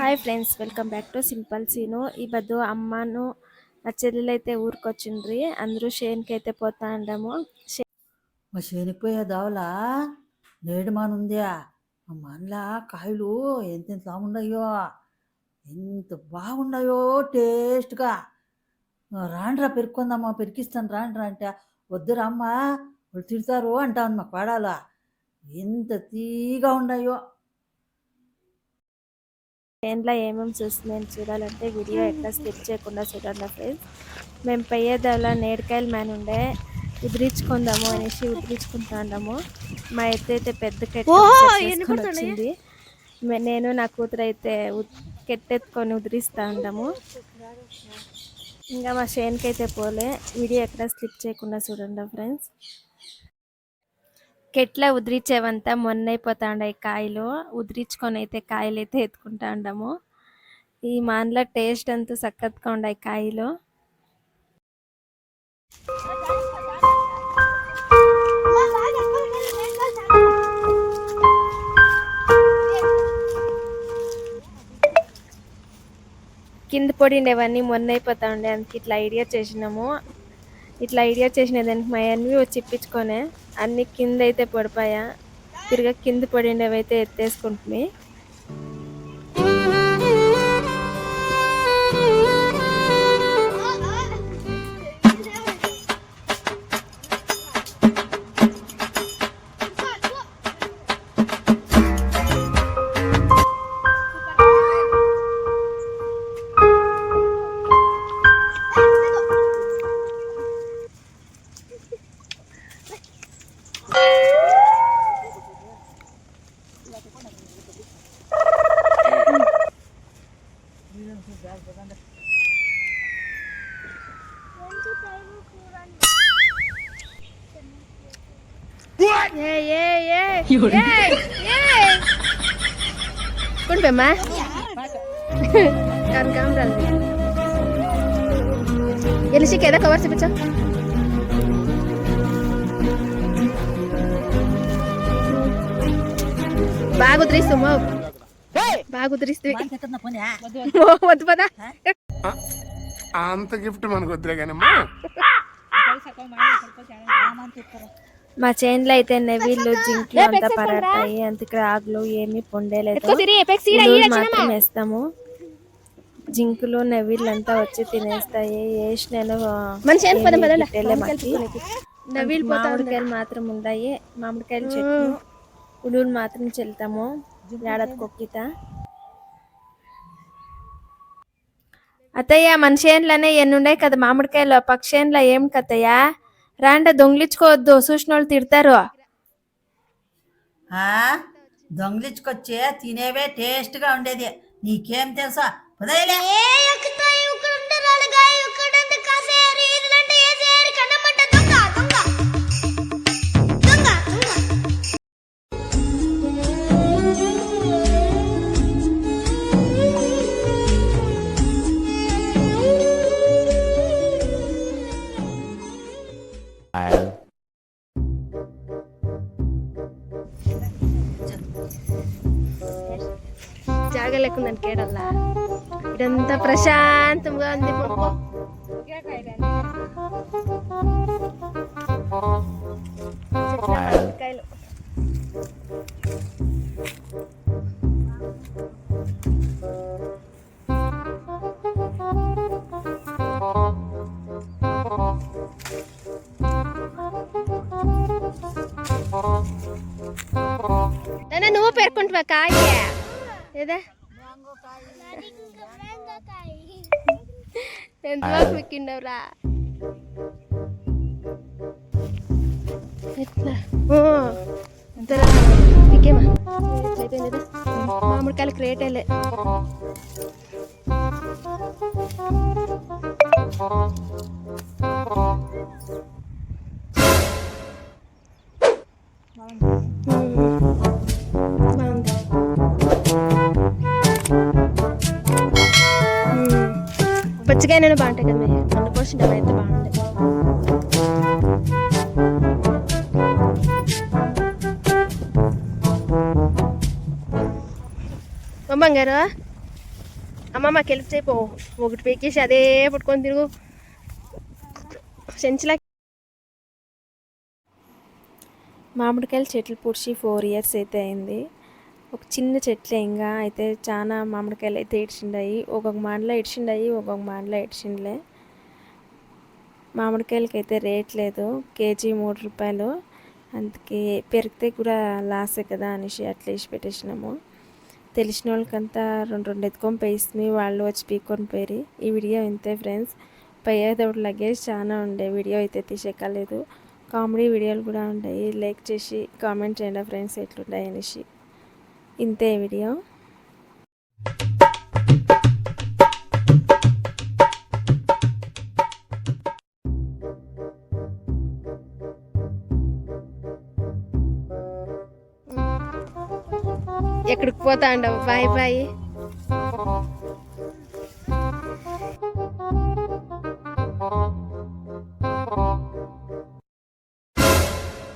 Hi friends welcome back to simple Seenu ఈ బద్దు అమ్మను నా చెల్లెలు అయితే ఊరికొచ్చిండ్రి. అందరూ షేన్కి అయితే పోతా ఉండము మా శనిపోయే దావలా? నేడు మానుందా? ఆ మనలా కాయలు ఎంత బాగున్నాయో ఎంత బాగున్నాయో టేస్ట్గా. రాండ్రా పెరుక్కుందమ్మా పెరికిస్తాను రాండ్రా అంటే. వద్దురా అమ్మ వాళ్ళు తిడతారు అంటాను మా పాడాల ఎంత తీగా ఉన్నాయో షేన్లో ఏమేమి చూస్తున్నాను చూడాలంటే వీడియో ఎట్లా స్కిప్ చేయకుండా చూడండి ఫ్రెండ్స్. మేము పోయేదాలో నేడికాయల మ్యాన్ ఉండే ఉదిరించుకుందాము అనేసి ఉదిరించుకుంటా ఉన్నాము. మా ఎత్తు అయితే పెద్ద కెట్ట చేసుకొని వచ్చింది. నేను నా కూతురు అయితే కెట్టెత్తుకొని ఉదిరిస్తా ఉన్నాము. ఇంకా మా షేన్కి అయితే పోలే వీడియో ఎక్కడ స్కిప్ చేయకుండా చూడండి ఫ్రెండ్స్. కెట్లా ఉద్రించేవంతా మొన్నైపోతా కాయలు. ఉద్రించుకొని అయితే కాయలు అయితే ఎత్తుకుంటా ఉండము ఈ మాన్ల టేస్ట్ అంతా సక్కత్గా ఉండాయి కాయలు. కింద పడిండేవన్నీ మొన్న అయిపోతా ఉండే అందుకే ఇట్లా ఐడియా చేసినాము. ఇట్లా ఐడియా చేసిన దానికి మా అన్వి వచ్చి ఇప్పించుకొనే అన్ని కింద అయితే పడిపోయా తిరిగా కింద పడిండేవి అయితే ఎత్తేసుకుంటుంది కుండిపోమ్మా కారం కారం రాదు ఎలిసికి ఏదో కవర్ చూపించా బాగా ఉదిరిస్తాము బాగా ఉదిరిస్తుంది వద్దు పదా అంత గిఫ్ట్ మనకు వద్దులే కానమ్మా మా చేన్లో అయితే నెవిళ్ళు జింక్లు అంతా పరాటాయి అంత ఇక్కడ ఆకులు ఏమి ఉలువలు మాత్రం వేస్తాము. జింకులు నెవిళ్ళు అంతా వచ్చి తినేస్తాయి. వేసినాను నవీల్ మామిడికాయలు మాత్రం ఉన్నాయి మామిడికాయలు చెట్లు. ఉలువలు మాత్రం చెల్తాము. ఏడాది కొక్కిత. అత్తయ్య మన చేనులోనే ఎన్ని ఉన్నాయి కదా? మామిడికాయలు పక్క చేనులో ఏం కత్తయ్య? రాండ దొంగిలించుకోవద్దు వాళ్ళు తిడతారు. ఆ? దొంగిలించుకొచ్చే తినేవే టేస్ట్గా ఉండేది. నీకేం తెలుసా? పదయలే జాగా లేకుందని కేడల్లా? ఇదంతా ప్రశాంతంగా ఉంది. కాయలు నువ్వు పేర్కొంటువా కాయ ఏదా? ఎట్లా? అంతరా ఇంకేమా అయిపోయింది కదా మామిడికాయలకి రేట్ వెళ్ళే పచ్చికాయనైనా బాగుంటాయి కదా మీరు. పండు పోసిన అయితే బాగుంటాయి. అమ్మమ్మ గారు అమ్మ మాకు హెల్ప్ చేయపో ఒకటి పీకేసి అదే పట్టుకొని తిరుగు. సెంచులా మామిడికాయల చెట్లు పూడ్చి ఫోర్ ఇయర్స్ అయితే అయింది. ఒక చిన్న చెట్లే ఇంకా. అయితే చాలా మామిడికాయలు అయితే ఇడిచిండాయి. ఒక్కొక్క మాటలో ఇడిచిండాయి ఒక్కొక్క మాటలో ఇడిచిండలే. మామిడికాయలకి అయితే రేట్ లేదు. కేజీ మూడు రూపాయలు. అందుకే పెరిగితే కూడా లాసే కదా అనేసి అట్లా వేసి పెట్టేసినాము. తెలిసిన వాళ్ళకంతా రెండు రెండు ఎత్తుకొని పోయిస్తుంది. వాళ్ళు వచ్చి పీక్కొని పోయి ఈ వీడియో ఇంతే ఫ్రెండ్స్. పోయేటప్పుడు లగేజ్ చాలా ఉండే. వీడియో అయితే తీసేయలేదు కామెడీ వీడియోలు కూడా ఉంటాయి లైక్ చేసి కామెంట్ చేయండి ఫ్రెండ్స్ ఎట్లుంటాయి అనేసి. ఇంతే వీడియో. ఎక్కడికి పోతా ఉండవు బాయ్ బాయ్.